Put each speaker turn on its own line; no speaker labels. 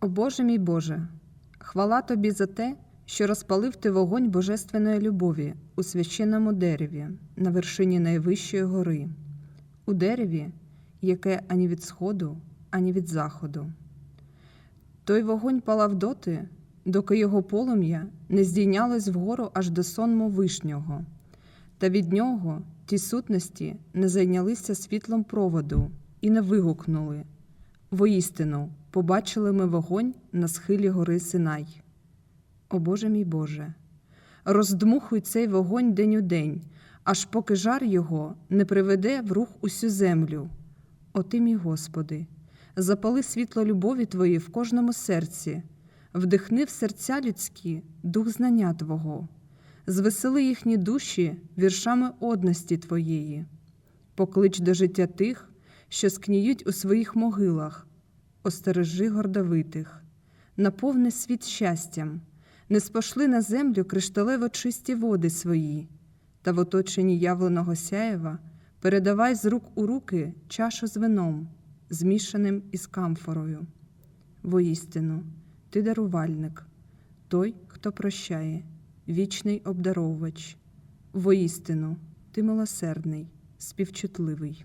О Боже мій Боже, хвала Тобі за те, що розпалив ти вогонь божественної любові у священному дереві на вершині найвищої гори, у дереві, яке ані від сходу, ані від заходу. Той вогонь палав доти, доки його полум'я не здійнялось вгору аж до сонму вишнього, та від нього ті сутності не зайнялися світлом проводу і не вигукнули. Воістину, побачили ми вогонь на схилі гори Синай. О Боже мій Боже, роздмухуй цей вогонь день у день, аж поки жар його не приведе в рух усю землю. О ти, мій Господи, запали світло любові Твої в кожному серці, вдихни в серця людські дух знання Твого, звесели їхні душі віршами одності Твоєї, поклич до життя тих, що скніють у своїх могилах, остережи гордовитих, наповни світ щастям, не спошли на землю кришталево чисті води свої, та в оточенні явленого сяєва передавай з рук у руки чашу з вином, змішаним із камфорою. Воістину, ти дарувальник, той, хто прощає, вічний обдаровувач. Воістину, ти милосердний, співчутливий.